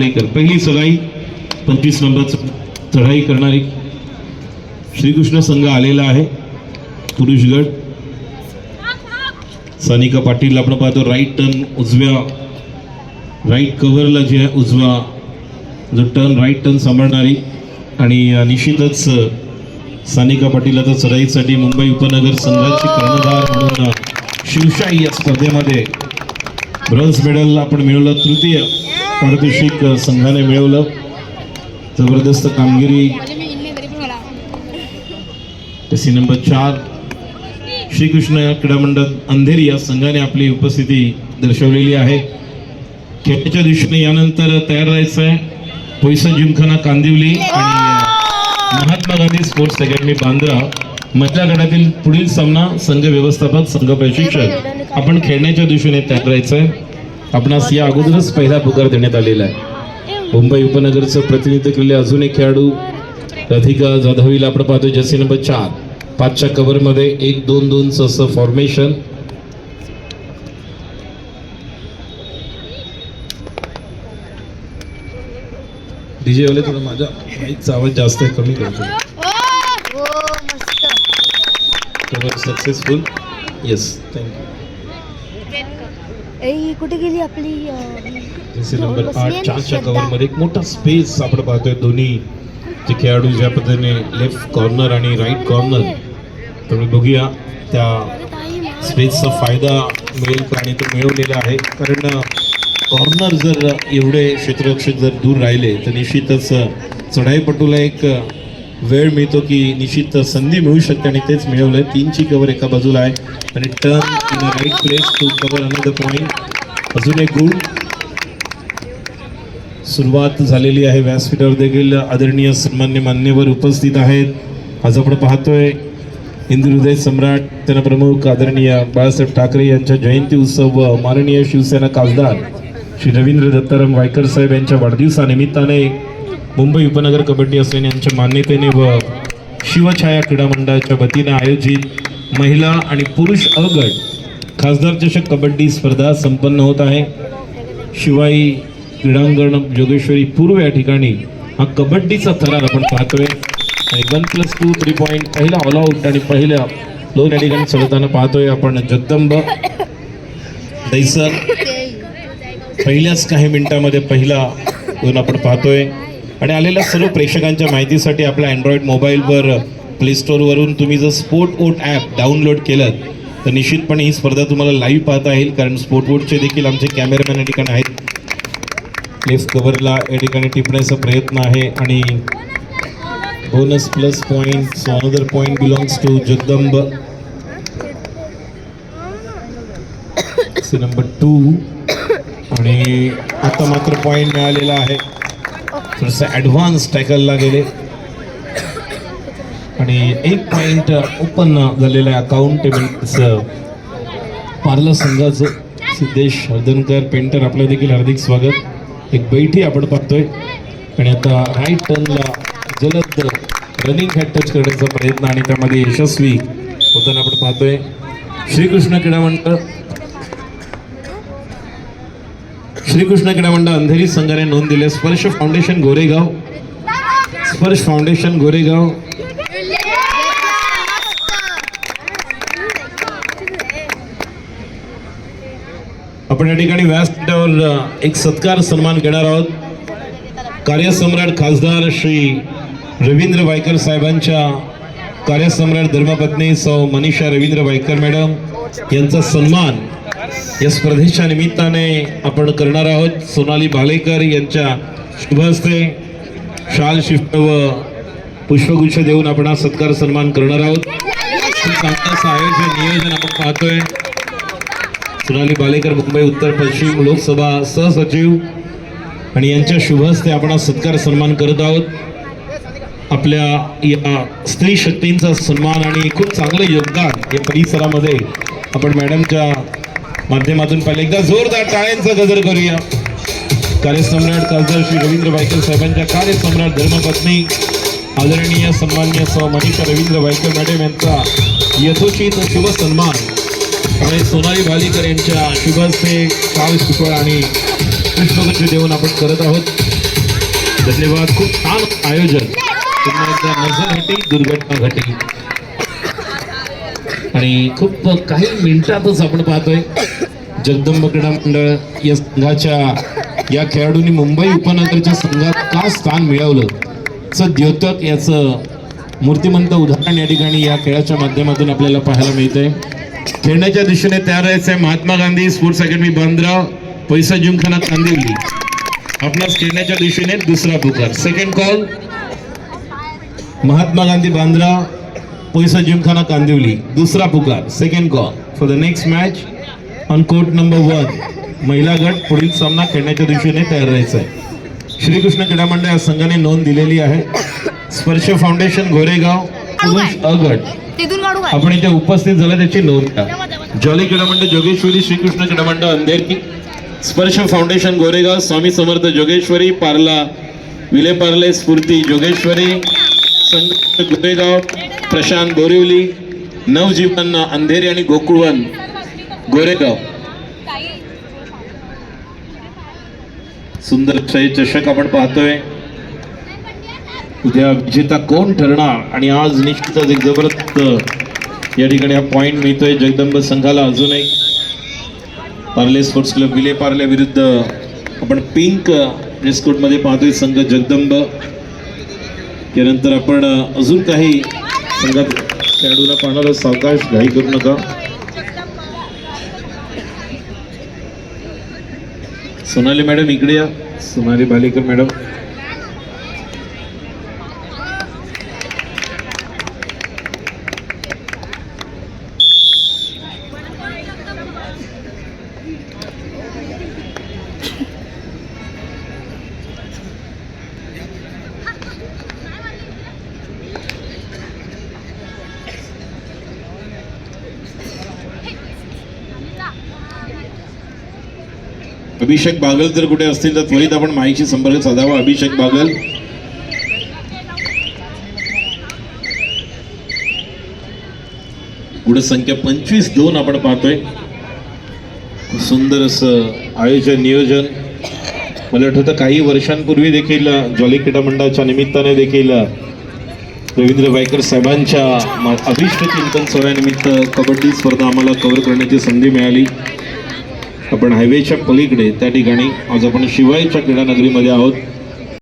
लेकर पहिली सगाई पंचवीस नंबर चढाई करणारी श्रीकृष्ण संघ आलेला आहे. पुरुष गट. सानिका पाटील आपण पाहतो राईट टर्न उजव्या राईट कव्हरला जे आहे उजवा जो टर्न राईट टर्न सांभाळणारी. आणि निश्चितच सानिका पाटील आता चढाईसाठी मुंबई उपनगर संघाची कर्णधार म्हणून शिवशाही या स्पर्धेमध्ये ब्रॉन्झ मेडल आपण मिळवलं तृतीय. पारितोषिक संघाने मिळवलं. जबरदस्त कामगिरी. एसी नंबर चार. श्रीकृष्ण क्रीडा मंडळ अंधेरी या संघाने आपली उपस्थिती दर्शवलेली आहे. खेळाच्या दिवशीने यानंतर तयार राहायचं आहे. पैसा जिमखाना कांदिवली आणि महात्मा गांधी स्पोर्ट्स अकॅडमी बांद्रा. महिला गटातील पुढील सामना संघ व्यवस्थापक संघ प्रशिक्षक. आपण खेळण्याच्या दिवशीने तयार राहायचं आहे. आपणास या अगोदरच पहिला पुकार देण्यात आलेला आहे. मुंबई उपनगरचं प्रतिनिधित्व केलेले अजून एक खेळाडू राधिका जाधवीला आपण पाहतो जर्सी नंबर चार. पाचच्या कव्हरमध्ये एक दोन दोनचं असं फॉर्मेशन डीजे वाले थोडं माझ्या माईकचा आवाज जास्त कमी करतो. सक्सेसफुल येस थँक्यू ए कुठे गेली आपली जसे नंबर आठ चारच्या कव्हरमध्ये एक मोठा स्पेस आपण पाहतोय दोन्ही. जे खेळाडू ज्या पद्धतीने लेफ्ट कॉर्नर आणि राईट कॉर्नर तुम्ही बघूया. त्या स्पेसचा फायदा मिळेल का आणि तो मिळवलेला आहे. कारण कॉर्नर जर एवढे क्षेत्ररक्षक जर दूर राहिले तर निश्चितच चढाईपटूला एक वेळ मिळतो की निश्चित संधी मिळू शकते आणि तेच मिळवलं तीनची कवर एका बाजूला आहे. आणि turn in right place to cover another point अजून एक गुण सुरुवात झालेली आहे. व्यासपीठावर देखील आदरणीय सन्मान्य मान्यवर उपस्थित आहेत. आज आपण पाहतोय हिंदू हृदय सम्राट त्यांना प्रमुख आदरणीय बाळासाहेब ठाकरे यांच्या जयंती उत्सव व माननीय शिवसेना खासदार श्री रवींद्र दत्ताराम वायकर साहेब यांच्या वाढदिवसानिमित्ताने मुंबई उपनगर कबड्डी असल्याने यांच्या मान्यतेने व शिवछाया क्रीडा मंडळाच्या वतीने आयोजित महिला आणि पुरुष अगट खासदार चषक कबड्डी स्पर्धा संपन्न होत आहे. शिवाई क्रीडांगण जोगेश्वरी पूर्व या ठिकाणी हा कबड्डीचा थरार आपण पाहतोय. आणि one plus two three point पहिला ऑल आऊट आणि पहिल्या दोन या ठिकाणी चढताना पाहतोय आपण. जगदंब दैसर पहिल्याच काही मिनिटामध्ये पहिला दोन आपण पाहतोय. आणि आलेल्या सर्व प्रेक्षकांच्या माहितीसाठी आपल्या अँड्रॉइड मोबाईलवर प्ले स्टोअरवरून तुम्ही जर स्पोर्ट वोट ॲप डाउनलोड केलं तर निश्चितपणे ही स्पर्धा तुम्हाला लाईव्ह पाहता येईल कारण स्पोर्ट वोटचे देखील आमचे कॅमेरामॅन या ठिकाणी आहेत. लेफ्ट कव्हरला या ठिकाणी टिपण्याचा प्रयत्न आहे आणि bonus plus point so another point belongs to Jagdamb number two आणि आता मात्र पॉईंट मिळालेला आहे. थोडंसं ॲडव्हान्स टॅकलला गेले. आणि एक पॉईंट ओपन झालेलं आहे अकाउंटेबलचं पार्लर संघाचं सिद्धेश हर्दनकर पेंटर आपलं देखील हार्दिक स्वागत. एक बैठी आपण पाहतोय. आणि आता राईट टर्नला जलद रनिंग हॅट टच करण्याचा प्रयत्न आणि त्यामध्ये यशस्वी होताना आपण पाहतोय. श्रीकृष्ण क्रीडा मंडळ श्रीकृष्ण क्रीडा मंडळ अंधेरी संघाने नोंद दिले. स्पर्श फाउंडेशन गोरेगाव. स्पर्श फाउंडेशन गोरेगाव. आपण या ठिकाणी व्यासपीठावर एक सत्कार सन्मान घेणार आहोत. कार्यसम्राट खासदार श्री रवींद्र वायकर साहेबांच्या कार्यसम्राट धर्मपत्नी सौ मनीषा रवींद्र वायकर मॅडम यांचा सन्मान या स्पर्धेच्या निमित्ताने आपण करणार आहोत. सोनाली भालेकर यांच्या शुभ हस्ते शाल शिफ्ट व पुष्पगुच्छ देऊन आपण हा सत्कार सन्मान करणार आहोत. आयोजन नियोजन आपण पाहतोय. सोनाली भालेकर मुंबई उत्तर पश्चिम लोकसभा सहसचिव आणि यांच्या शुभ हस्ते आपण सत्कार सन्मान करत आहोत. आपल्या या स्त्री शक्तींचा सन्मान आणि खूप चांगलं योगदान या परिसरामध्ये आपण मॅडमच्या माध्यमातून पहिले एकदा जोरदार टाळ्यांचा गजर करूया. कार्यसम्राट खासदार श्री रवींद्र वायकर साहेबांच्या कार्यसम्राट धर्मपत्नी आदरणीय सन्मान्य सौ मनीषा रवींद्र वायकर मॅडम यांचा यथोचित शुभ सन्मान. आणि सोनाली भालीकर यांच्या शुभस्ते काल शुक्र आणि पुष्पगुच्छ देऊन आपण करत आहोत. धन्यवाद. खूप छान आयोजन. पुन्हा एकदा नजर घटी दुर्घटना घटी. आणि खूप काही मिनिटातच आपण पाहतोय. जगदंब क्रीडा मंडळ या संघाच्या या खेळाडूंनी मुंबई उपनगरच्या संघात का स्थान मिळवलं? च द्योतक याचं मूर्तिमंत उदाहरण या ठिकाणी या खेळाच्या माध्यमातून आपल्याला पाहायला मिळतंय. खेळण्याच्या दिशेने तयार राहायचंय Mahatma Gandhi sports academy Bandra Paisa gymkhana Kandivali आपणास खेळण्याच्या दिशेने दुसरा पुकार. Second call Mahatma Gandhi Bandra Paisa gymkhana Kandivali दुसरा पुकार second call for the next match on court number one महिला गट पुढील सामना खेळण्याच्या दिशेने तयार राहायचा आहे श्रीकृष्ण क्रीडा मंडळ या संघाने नोंद दिलेली आहे. स्पर्श फाउंडेशन गोरेगाव पुरुष अ गट तिथून काढू काय? आपण इथे उपस्थित झाला त्याची नोंद घ्या जॉली क्रीडा मंडळ जोगेश्वरी श्रीकृष्ण क्रीडा मंडळ अंधेरी स्पर्श फाउंडेशन गोरेगाव स्वामी समर्थ जोगेश्वरी पार्ला विले पार्ले स्फूर्ती जोगेश्वरी. संघ गोरेगाव प्रशांत बोरिवली नवजीवन अंधेरी आणि गोकुळवन गोरेगाव. सुंदर असा चषक आपण पाहतोय. उद्या विजेता कोण ठरणार? आणि आज निश्चितच एक जबरदस्त या ठिकाणी हा पॉईंट मिळतोय जगदंब संघाला अजून एक पार्ले स्पोर्ट्स क्लब विले पार्ले विरुद्ध आपण पिंक ड्रेस मध्ये पाहतोय संघ जगदंब. त्यानंतर आपण अजून काही संघात खेळाडूला पाहणार सावकाश घाई करू नका. सोनाली मॅडम इकडे या. सोनाली बालेकर मॅडम. अभिषेक बागल जर कुठे असतील तर त्वरित आपण माहिती संपर्क साधावा. अभिषेक बागल. पुढे संख्या पंचवीस दोन आपण पाहतोय. सुंदर असं आयोजन नियोजन. मला आठवतं काही वर्षांपूर्वी देखील जॉली क्रीडा मंडळाच्या निमित्ताने देखील रवींद्र वायकर साहेबांच्या अभिष्ट चिंतन सोहळ्यानिमित्त कबड्डी स्पर्धा आम्हाला कव्हर करण्याची संधी मिळाली. आपण हायवेच्या पलीकडे त्या ठिकाणी आज आपण शिवायच्या क्रीडा नगरीमध्ये आहोत.